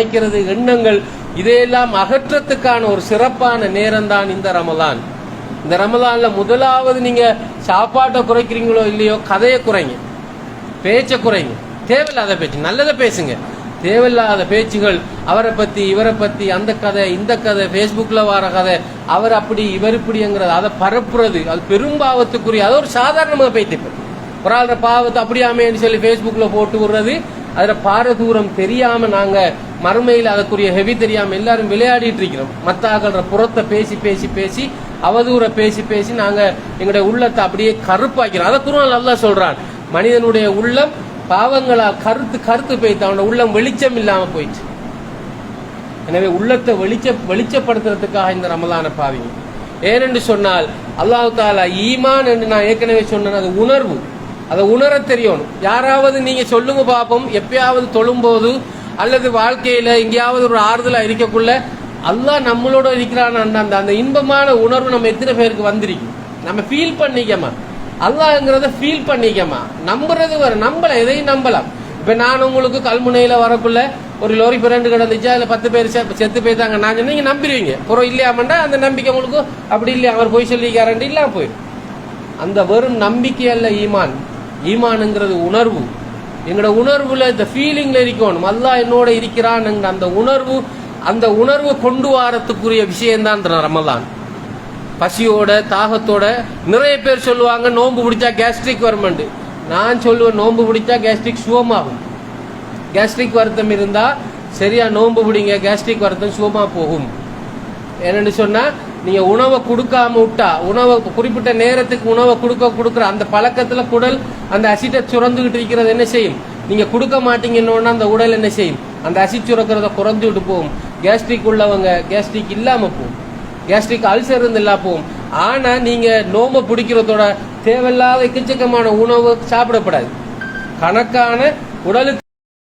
நினைக்கிறது எண்ணங்கள் இதையெல்லாம் அகற்றத்துக்கான ஒரு சிறப்பான நேரம் தான் இந்த ரமலான். இந்த ரமலான்ல முதலாவது நீங்க சாப்பாட்டை குறைக்கிறீங்களோ இல்லையோ கதையை குறைங்க. பேச்சை குறைங்க. தேவையில்லாத பேச்சு நல்லதை பேசுங்க. தேவையில்லாத பேச்சுகள் அவரை பத்தி இவரை பத்தி அந்த கதை இந்த கதை ஃபேஸ்புக்ல வர கதை அவர் அப்படி இவர் இப்படிங்கிறது அதை பரப்புறது அது பெரும்பாவத்துக்குரிய அது ஒரு சாதாரணமாக பேத்திப்பேன் ஒரு ஆளுற பாவத்தை அப்படியாமேன்னு சொல்லி ஃபேஸ்புக்ல போட்டு விடுறது அதில் பாரதூரம் தெரியாம நாங்க மறுமையில் அதற்குரிய ஹெவி தெரியாம எல்லாரும் விளையாடிட்டு இருக்கிறோம். மத்த ஆகல்ற புறத்தை பேசி பேசி பேசி அவதூற பேசி பேசி நாங்க எங்களுடைய உள்ளத்தை அப்படியே கருப்பாக்கிறோம். அதை குரான் நல்லா சொல்றான். மனிதனுடைய உள்ளம் பாவங்களால் கருத்து கருத்து போயிட்டு அவனோட உள்ளம் வெளிச்சம் இல்லாம போயிடுச்சு. எனவே உள்ளத்தை வெளிச்ச வெளிச்சப்படுத்துறதுக்காக இந்த ரமலான பாவிங்க. ஏனென்று சொன்னால் அல்லாஹ் தாலா ஈமான் என்று நான் ஏற்கனவே சொன்னேன் அது உணர்வு. அதை உணர தெரியணும். யாராவது நீங்க சொல்லுங்க பார்ப்போம் எப்பயாவது தொழும்போது அல்லது வாழ்க்கையில எங்கேயாவது ஒரு ஆறுதலா இருக்கக்குள்ள அல்லாஹ் நம்மளோட இருக்கிறான் அந்த அந்த இன்பமான உணர்வு நம்ம எத்தனை பேருக்கு வந்திருக்கும்? நம்ம ஃபீல் பண்ணிக்கமா? அல்லாஹ்ங்கிறத ஃபீல் பண்ணிக்கமா? நம்புறது வர நம்பல எதையும் நம்பலாம். இப்ப நான் உங்களுக்கு கல்முனையில வரக்குள்ள ஒரு லோரி பிரண்டு கிடந்துச்சு அதில் பத்து பேர் செத்து போயிட்டாங்க. நான் சொன்னா நீங்க நம்பிடுவீங்க. புறம் இல்லையாமண்டா அந்த நம்பிக்கை உங்களுக்கு? அப்படி இல்லையா? அவர் போய் சொல்லிக்காரண்டு இல்லாம போயிடும் அந்த வெறும் நம்பிக்கை அல்ல ஈமான். ஈமானுங்கிறது உணர்வு. எங்களோட உணர்வுல இந்த ஃபீலிங்ல இருக்கணும். அல்லா என்னோட இருக்கிறான்ங்கிற அந்த உணர்வு அந்த உணர்வு கொண்டு வரத்துக்குரிய விஷயம்தான் ரமலான். பசியோட தாகத்தோட நிறைய பேர் சொல்லுவாங்க நோன்பு பிடிச்சா கேஸ்ட்ரிக் வருமெண்டு. நான் சொல்லுவேன் நோன்பு பிடிச்சா கேஸ்ட்ரிக் சுகமாகும். கேஸ்ட்ரிக் வருத்தம் இருந்தா சரியா நோன்பு பிடிங்க கேஸ்ட்ரிக் வருத்தம் சுகமா போகும். என்னன்னு சொன்னா நீங்க உணவை கொடுக்காம விட்டா உணவை குறிப்பிட்ட நேரத்துக்கு உணவை கொடுக்க கொடுக்குற அந்த பழக்கத்துல குடல் அந்த அசிட்டை சுரந்துகிட்டு இருக்கிறது என்ன செய்யும்? நீங்க கொடுக்க மாட்டீங்கன்னு அந்த உடல் என்ன செய்யும்? அந்த அசிட் சுரக்கிறத குறைஞ்சுட்டு போகும். கேஸ்ட்ரிக் உள்ளவங்க கேஸ்ட்ரிக் இல்லாம போகும். கேஸ்ட்ரிக் அல்சர் இருந்து இல்லா போகும். ஆனா நீங்க நோம்ப பிடிக்கிறதோட தேவையில்லாத எக்கச்சக்கமான உணவு சாப்பிடப்படாது. கணக்கான உடலுக்கு